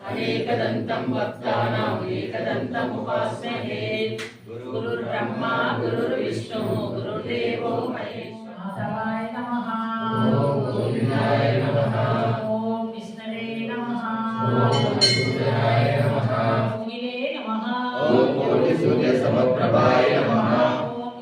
అనేకదంతం భక్తానాం ఏకదంతముపాస్మహే. గురుర్బ్రహ్మా గురుర్విష్ణు గురుర్దేవో మహేశ్వరాయ నమః ఓం గోవిందాయ నమః. ఓం విష్ణవే నమః. ఓం మధుసూదనాయ నమః. నమః ఓం కోటి సూర్య సమప్రభాయ నమః ఓం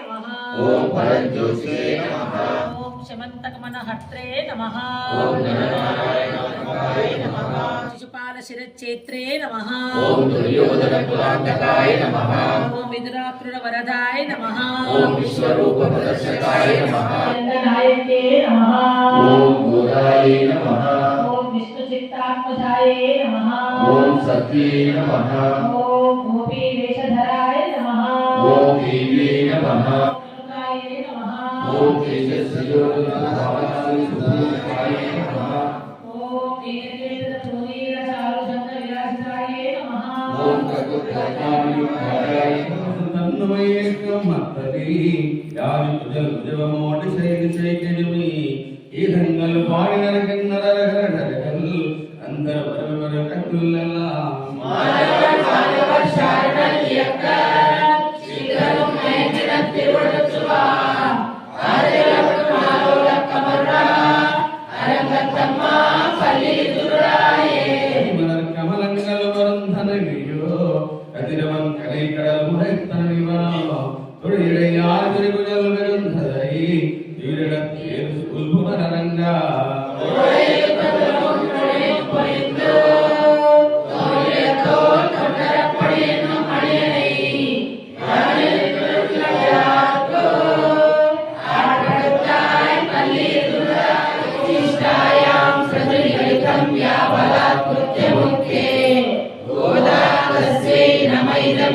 నమః ఓం పరంజ్యోతిషే నమః ఓం నమః ఓం నమః. శిరచేత్రే నమః ఓం దుర్యోధన కులాంతకాయ నమః ఓం విదురాకృణ వరదాయ నమః ఓం విశ్వరూప ప్రదర్శకాయ నమః నాయకే నమః ఓం భూతాయ నమః ఓం విష్ణు చిత్తాత్మజాయే నమః ఓం సత్యే నమః ఓం గోపీ వేషధరాయ నమః ఓం దేవే నమః ఓంకారాయ నమః ఓం తేజస్వియోగాయ నమః ഹൃദയമോട് ചെയ്ത് ചെയ്യരുമേ ഈ തങ്ങൾ പാടി നടക്കുന്ന അന്തരപരമരക്കുള്ള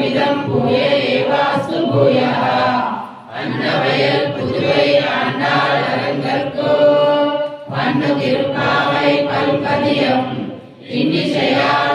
இதம் பூயே ஏவாஸ்து பூயா அன்னவயல் புதுவை ஆண்டாள் அரங்கற்கு. பன்னு திருப்பாவை பல்பதியம் இன்னிசையால்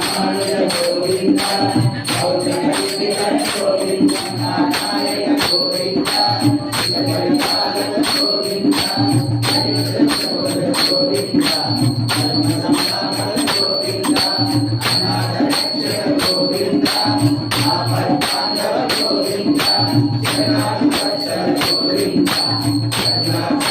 Thank you.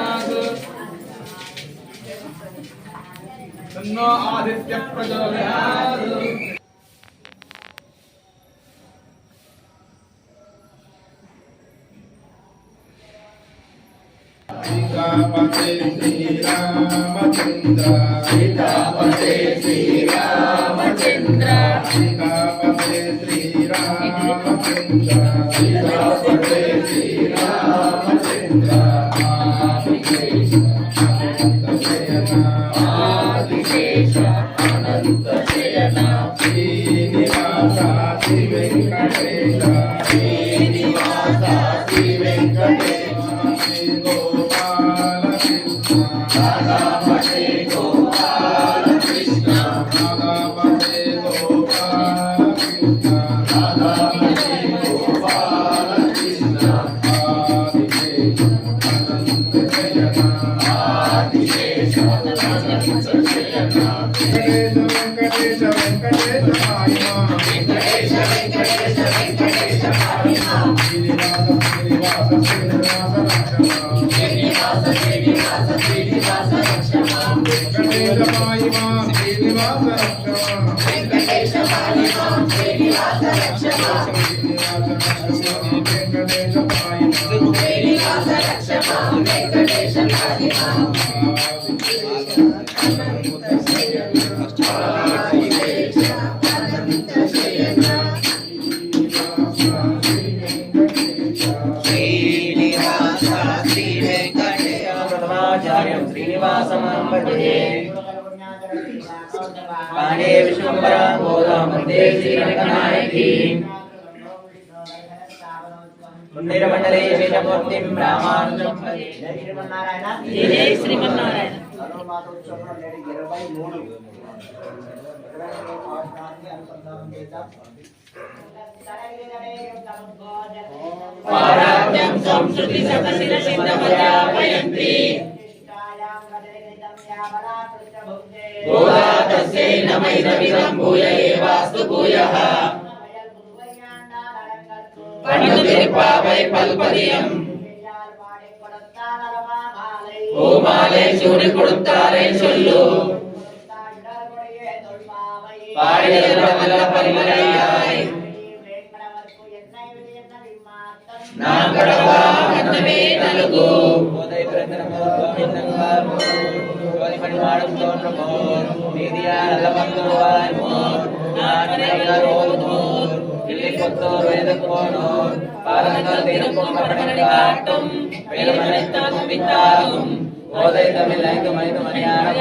తన్నో శంఖ ప్రచోదయాత్ తన్నో అగ్ని ప్రచోదయాత్ తన్నో ఆదిత్య ప్రచోదయాత్ సీతాపతే శ్రీరామచంద్ర. Amén. శ్రీనివాసమహం వందే పాణే విశ్వంబరా గోదాం వందే శ్రీరంగనాయకి మందిరమండలే శేషమూర్తిం రామానుజం వందే. జై శ్రీమన్నారాయణ జై శ్రీమన్నారాయణ సర్వమాతోత్సవం నేడు ఇరవై మూడు ఇరవై మూడు పాఠాన్ని అనుసంధానం చేద్దాం పారాజ్యం సంస్కృతి సదశిర సిద్ధమధ్యాపయంతి भूया तस्यै नमैदमिदं भूय एवास्तु भूयः पण्डुतिर्पावै पल्पदियम् ஓமாலே சூடி கொடுத்தாரே சொல்லு பாடியாய் நான் கடவா நல்கு பண்பாடும் தோன்றுமோர் நீதியார் அல்லவந்துருவாய் மோர் ஓதுவோர் இல்லை கொத்தோர் வயது தமிழ் ஐந்து மனித மணியான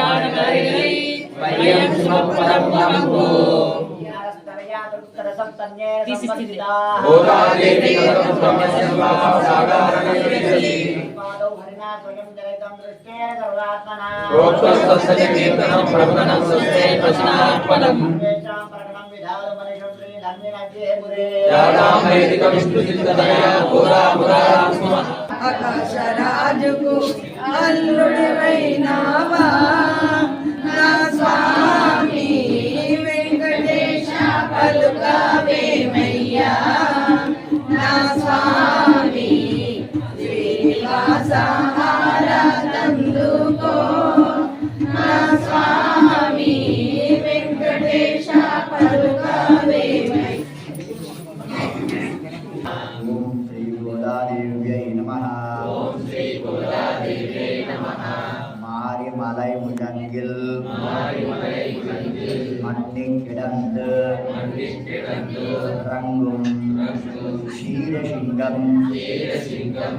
ఆకాశరాజుకు అల్లుడివైనావా? నా స్వామి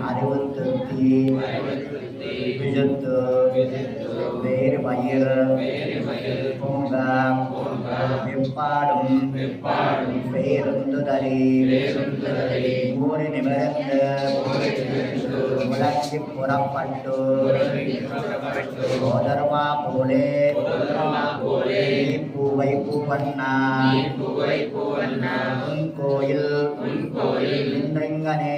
அறுபத்தொத்தி விஜத்து வேறு மயிர் பூங்காம் வெப்பாடும் பேருந்துதலி ஊறு நிமிர்ந்து முழங்கி புறப்பட்டு கோதர்மா போலே பூவை பூவண்ணா கோயில் எங்கனே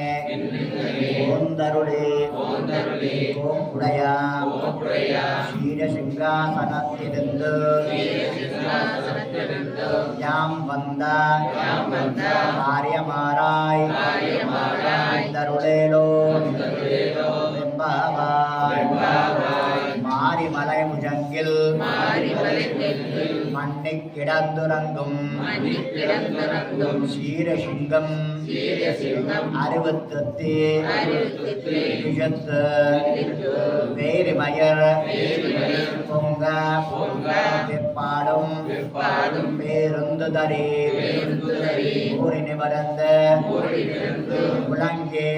ஓந்தருளே. ஓம் உடையா சீரசிங்காசனத்திலிருந்து யாம் வந்த. காரியமாராய் இந்தருளேலோ மாரிமலை முஜங்கில் மண்ணிக் கிடந்துறங்கும். சீரசிங்கம். அறுபத்தெட்டு. இழத்து வேறுமயர் பொங்க. பிற்பாடும் பேருந்து தரி ஊரினி வளர்ந்த விளங்கி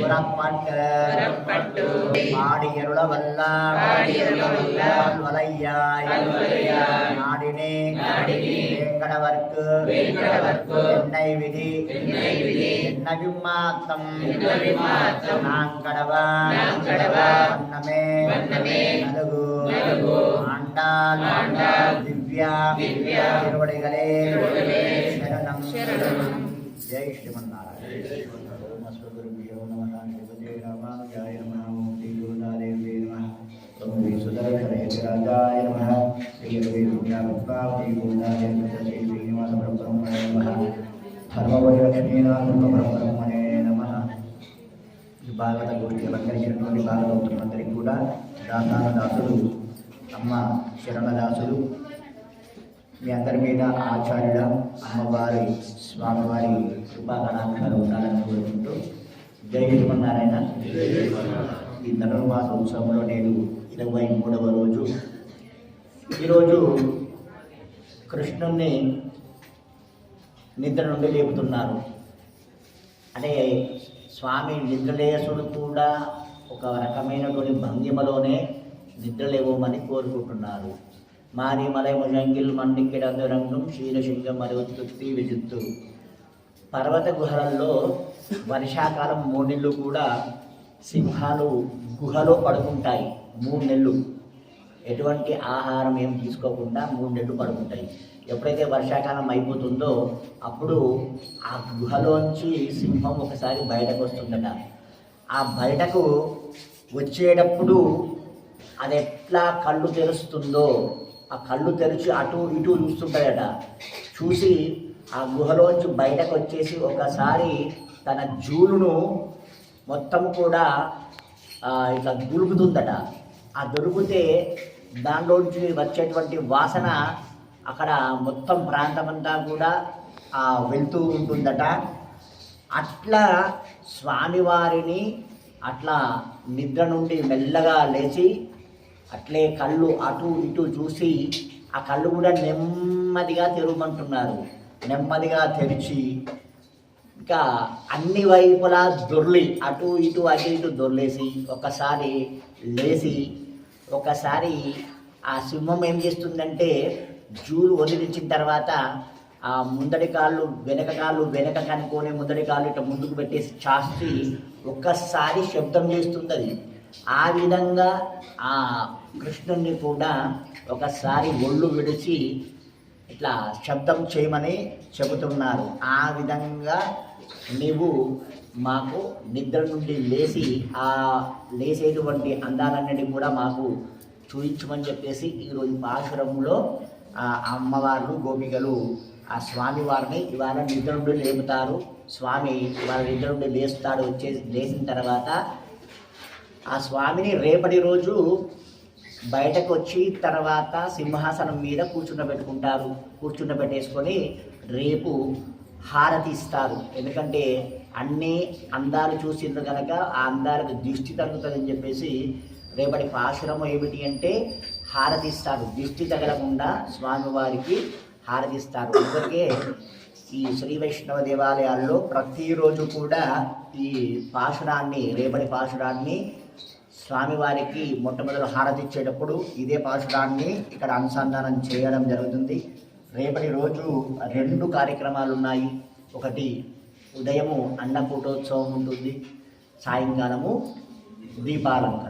புறப்பட்டு. பாடியருள வல்லான் வலையாய் நாடினே. வேங்கடவர்க்கு வேங்கடவர்க்கு என்னை விதி என்னை விதி என்னவிமாத்தம் என்னவிமாத்தம் நாங்கடவா நாங்கடவா வண்ணமே வண்ணமே நலுகு நலுகு ஆண்டாள் ஆண்டாள் திவ்யா திவ்யா திருவடிகளே திருவடிகளே சரணம் சரணம். ஜெய் ஸ்ரீமன்னாராயண పరబ్రహ్మణే నమః. ఈ భాగవత గోష్ఠి అలంకరించినటువంటి భాగవతులందరికీ కూడా దాసాన దాసులు అమ్మ శరణదాసులు మీ అందరి మీద ఆచార్యుల అమ్మవారి స్వామివారి కృపాకణాంకాలు ఉండాలని కోరుకుంటూ జై శ్రీమన్నారాయణ ఈ ధనుర్మాస ఉత్సవంలో నేను ఇరవై మూడవ రోజు. ఈరోజు కృష్ణుణ్ణి నిద్ర నుండి లేపుతున్నారు. అంటే స్వామి నిద్రలేసుడు కూడా ఒక రకమైనటువంటి భంగిమలోనే నిద్రలేవమని కోరుకుంటున్నారు. మారి మలై ముజంగిల్ మండికిడందురంగం మరియు తృప్తి విజిత్తు. పర్వత గుహలలో వర్షాకాలం మూడు నెలలు కూడా సింహాలు గుహలో పడుకుంటాయి. మూడు నెలలు. ఎటువంటి ఆహారం ఏం తీసుకోకుండా మూడు నెలలు పడుకుంటాయి. ఎప్పుడైతే వర్షాకాలం అయిపోతుందో అప్పుడు ఆ గుహలోంచి సింహం ఒకసారి బయటకు వస్తుందట. ఆ బయటకు వచ్చేటప్పుడు అది ఎట్లా కళ్ళు తెరుస్తుందో ఆ కళ్ళు తెరిచి అటు ఇటు చూస్తుంటాడట. చూసి ఆ గుహలోంచి బయటకు వచ్చేసి ఒకసారి తన జూలును మొత్తం కూడా ఇట్లా దులుపుతుందట. ఆ దొరికితే దానిలోంచి వచ్చేటువంటి వాసన అక్కడ మొత్తం ప్రాంతమంతా కూడా వెళ్తూ ఉంటుందట. అట్లా స్వామివారిని అట్లా నిద్ర నుండి మెల్లగా లేచి అట్లే కళ్ళు అటు ఇటు చూసి ఆ కళ్ళు కూడా నెమ్మదిగా తెరవమంటున్నారు. నెమ్మదిగా తెరిచి ఇంకా అన్ని వైపులా దొర్లి అటు ఇటు అటు ఇటు దొర్లేసి ఒకసారి లేచి ఒకసారి ఆ సింహం ఏం చేస్తుందంటే జూలు వదిలించిన తర్వాత ఆ ముందడి కాళ్ళు వెనక కాళ్ళు వెనక కనుక్కొని ముందడి కాళ్ళు ఇట్లా ముందుకు పెట్టేసి చాచి ఒక్కసారి శబ్దం చేస్తుంది అది ఆ విధంగా ఆ కృష్ణుణ్ణి కూడా ఒకసారి ఒళ్ళు విడిచి ఇట్లా శబ్దం చేయమని చెబుతున్నారు. ఆ విధంగా నీవు మాకు నిద్ర నుండి లేచి ఆ లేసేటువంటి అందాలన్నిటి కూడా మాకు చూపించమని చెప్పేసి ఈరోజు పాశురంలో అమ్మవార్లు గోపికలు ఆ స్వామి వారిని ఇవాళ నిద్ర నుండి లేపుతారు. స్వామి వాళ్ళ నిద్ర నుండి లేస్తాడు వచ్చేసి లేచిన తర్వాత ఆ స్వామిని రేపటి రోజు బయటకు వచ్చి తర్వాత సింహాసనం మీద కూర్చుండబెట్టుకుంటారు కూర్చుండబెట్టేసుకొని రేపు హారతి ఇస్తారు. ఎందుకంటే అన్ని అందాలు చూసిండ్రు కనుక ఆ అందాలకు దిష్టి తగ్గుతుందని చెప్పేసి రేపటి పాశురము ఏమిటి అంటే హారతి ఇస్తారు దిష్టి తగలకుండా స్వామివారికి హారతి ఇస్తారు అందుకే ఈ శ్రీ వైష్ణవ దేవాలయాల్లో ప్రతిరోజు కూడా ఈ పాశురాన్ని రేపటి పాశురాన్ని స్వామివారికి మొట్టమొదటి హారతి ఇచ్చేటప్పుడు ఇదే పాశురాన్ని ఇక్కడ అనుసంధానం చేయడం జరుగుతుంది. రేపటి రోజు రెండు కార్యక్రమాలు ఉన్నాయి. ఒకటి ఉదయము అన్నకూటోత్సవం ఉంటుంది. సాయంకాలము దీపాలంకరణ.